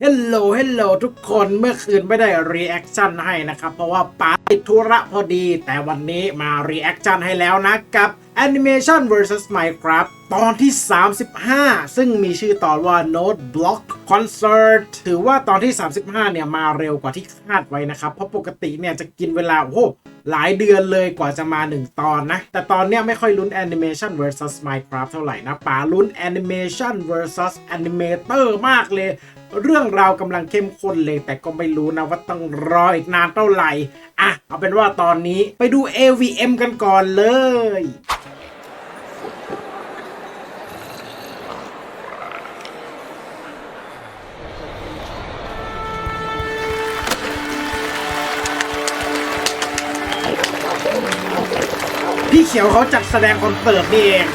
เฮลโลเฮลโลทุกคนเมื่อคืนไม่ได้รีแอคชั่นให้นะครับ เพราะว่าป๋าติดธุระพอดี แต่วันนี้มารีแอคชั่นให้แล้วนะกับ Animation vs Minecraft ตอนที่ 35 ซึ่งมีชื่อตอนว่า Note Block Concert ถือว่าตอนที่ 35 เนี่ยมาเร็วกว่าที่คาดไว้นะครับ เพราะปกติเนี่ยจะกินเวลา โอ้โหหลายเดือนเลยกว่าจะมา 1 ตอนนะ แต่ตอนเนี้ยไม่ค่อยลุ้น Animation vs Minecraft เท่าไหร่นะป๋าลุ้น Animation vs Animator มากเลย เรื่องราวกำลังเข้มข้นเลยแต่ก็ไม่รู้นะว่าต้องรออีกนานเท่าไหร่ อะ เอาเป็นว่าตอนนี้ไปดู AVM กันก่อนเลยพี่เขียวเขาจัดแสดงคอนเสิร์ตนี่เอง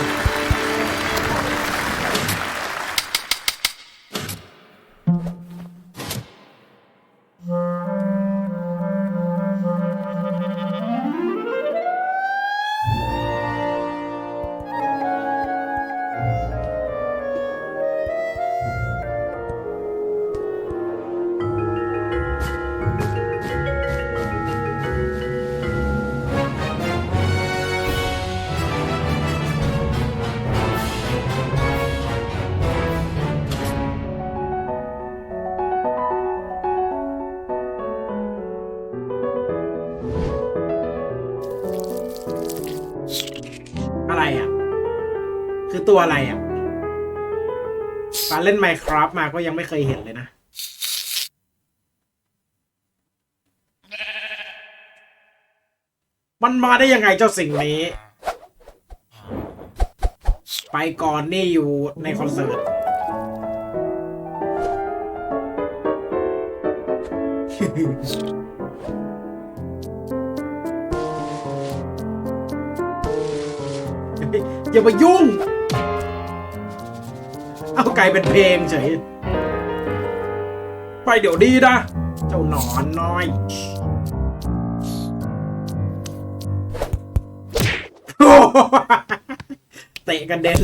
อะไรอะ คือตัวอะไรอะปาเล่น Minecraft มาก็ยังไม่เคยเห็นเลยนะ มันมาได้ยังไงเจ้าสิ่งนี้ ไปก่อนนี่อยู่ในคอนเสิร์ต อย่ามายุ่ง เอาไกลเป็นเพลงเฉย ไปเดี๋ยวดีนะ เจ้าหนอนน้อย เตะกันเด็น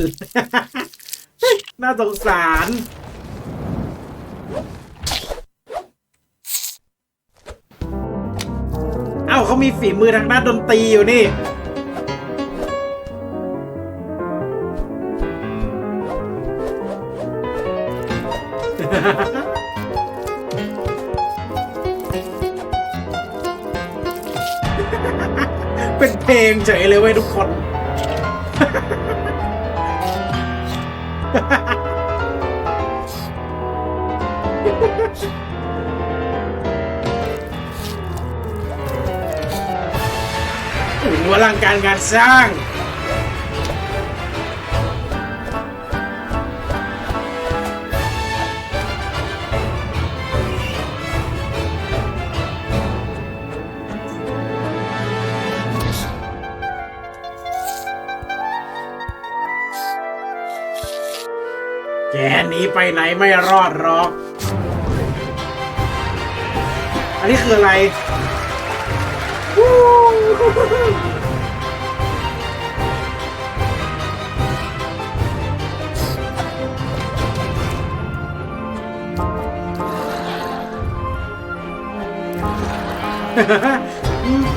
น่าสงสารเอ้าเขามีฝีมือทางด้านดนตรีอยู่นี่ เป็นเพลงเฉยเลยเว้ยทุกคนโอ้โหอลังการงานสร้าง แกหนีไปไหนไม่รอดหรอก อันนี้คืออะไรวู้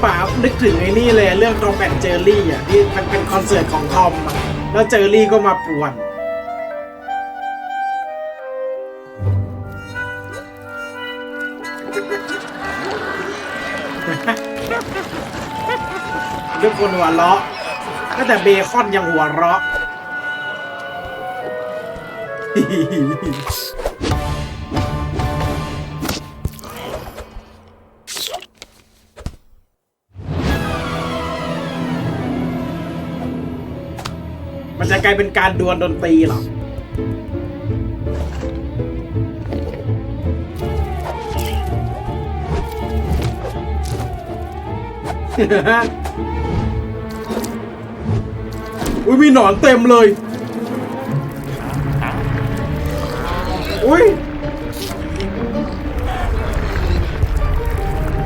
ป๋านึกถึงไอ้นี่เลยเรื่องทอมแอนเจอรี่อะที่มันเป็นคอนเสิร์ตของทอมอะแล้วเจอรี่ก็มาป่วน ทุกคนหัวเราะก็แต่เบคอนยังหัวเราะมันจะกลายเป็นการดวลดนตรีเหรอ อุ้ยมีหนอนเต็มเลย อุ้ย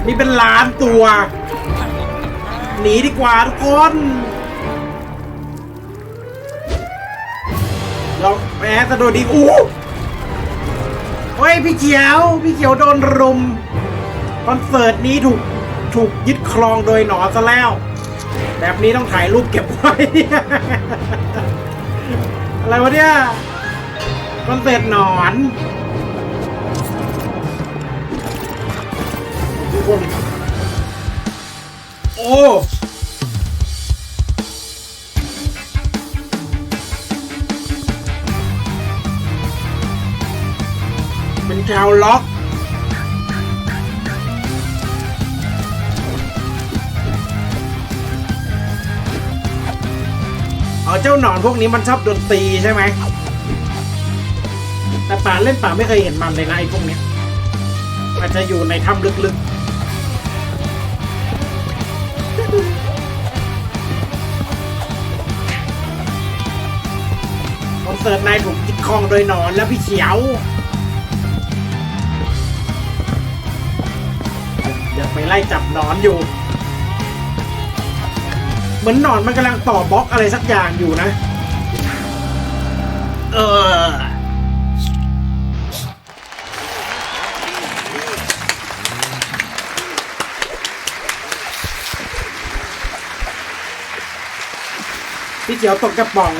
มีเป็นล้านตัว หนีดีกว่าทุกคน เราแหมกระโดดดีอู้เฮ้ยพี่เขียว พี่เขียวโดนรุม คอนเสิร์ตนี้ถูก ถูกยึดครองโดยหนอนซะแล้ว แบบนี้ต้องถ่ายรูปเก็บไว้ อะไรวะเนี่ยคอนเสิร์ตหนอนทุกคนโอ้เป็นชาวล็อก อเจ้าหนอนพวกนี้มันชอบดนตรีใช่ไหม แต่ป่าเล่นป่าไม่เคยเห็นมันเลยนะไอ้พวกนี้มันจะอยู่ในถ้ำลึกๆคอนเสิร์ตนายถูกยึดคองโดยหนอนแล้วพี่เขียวเดี๋ยวไปไล่จับหนอนอยู่ เหมือนหนอนมันกำลังต่อบล็อกอะไรสักอย่างอยู่นะ เออพี่เขียวตกกระป๋อง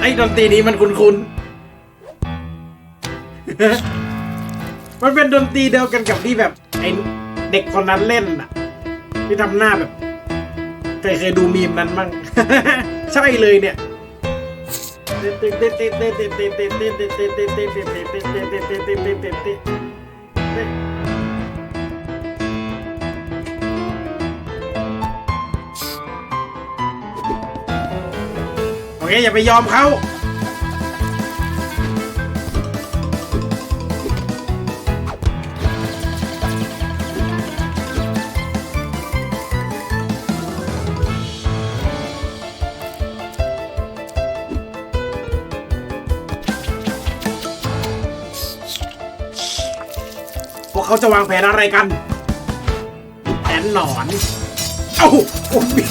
ไอ้ดนตรีนี้มันคุ้นๆ มันเป็นดนตรีเดียวกันกับที่แบบไอเด็กคนนั้นเล่นอะที่ทำหน้าแบบเคยเคยดูมีมนั้นมั้งใช่เลยเนี่ยโอเคอย่าไปยอมเขา เขาจะวางแผนอะไรกันแผนหนอนเอ้าโอ้ย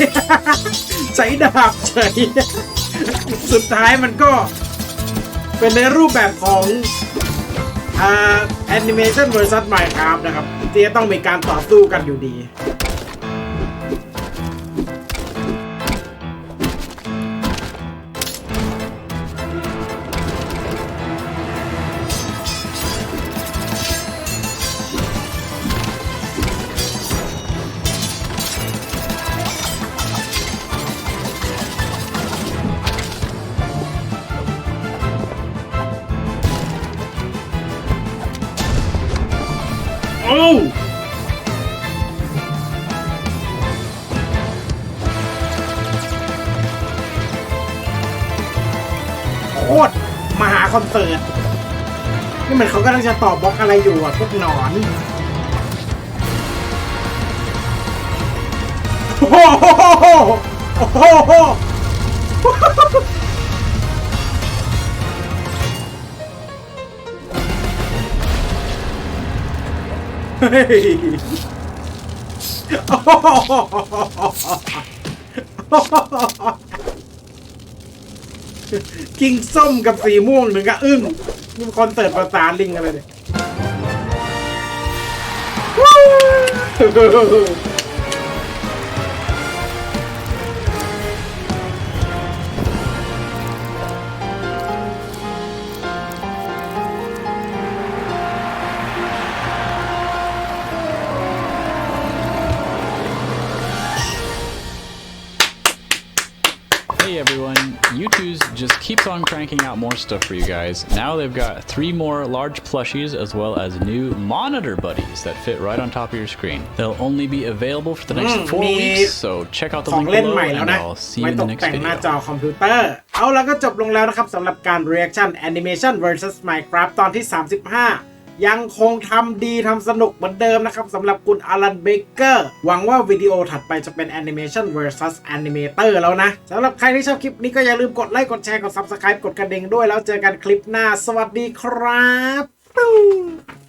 ใช้ดาบเฉยสุดท้ายมันก็เป็นในรูปแบบของแอนิเมชันเวอร์ซัสไมค์ครับนะครับที่จะต้องมีการต่อสู้กันอยู่ดี อ้โคตรมหาคอนเสิร์ต นี่เหมือนเขากำลังจะตอบบล็อกอะไรอยู่อะพวกหนอน โอ้โหโอ้โห กิ้งส้มกับสีม่วงถึงกับอึ้งนี่คอนเสิร์ตประสานลิงอะไรเนี่ย U2's just keeps on cranking out more stuff for you guys. Now they've got three more large plushies as well as new monitor buddies that fit right on top of your screen. They'll only be available for the next Mm, four me- weeks, so check out the ของ link เล่น below ใหม่แล้ว and นะ I'll see you ไม่ in ต the ก next แต่งหน้า video. จอคอมพิวเตอร์ เอาแล้วก็จบลงแล้วนะครับสำหรับการ reaction animation versus Minecraft ตอนที่ 35 ยังคงทำดีทำสนุกเหมือนเดิมนะครับสำหรับคุณอลันเบเกอร์หวังว่าวิดีโอถัดไปจะเป็นแอนิเมชัน versus แอนิเมเตอร์แล้วนะสำหรับใครที่ชอบคลิปนี้ก็อย่าลืมกดไลค์กดแชร์กด subscribe กดกระดิ่งด้วยแล้วเจอกันคลิปหน้า สวัสดีครับ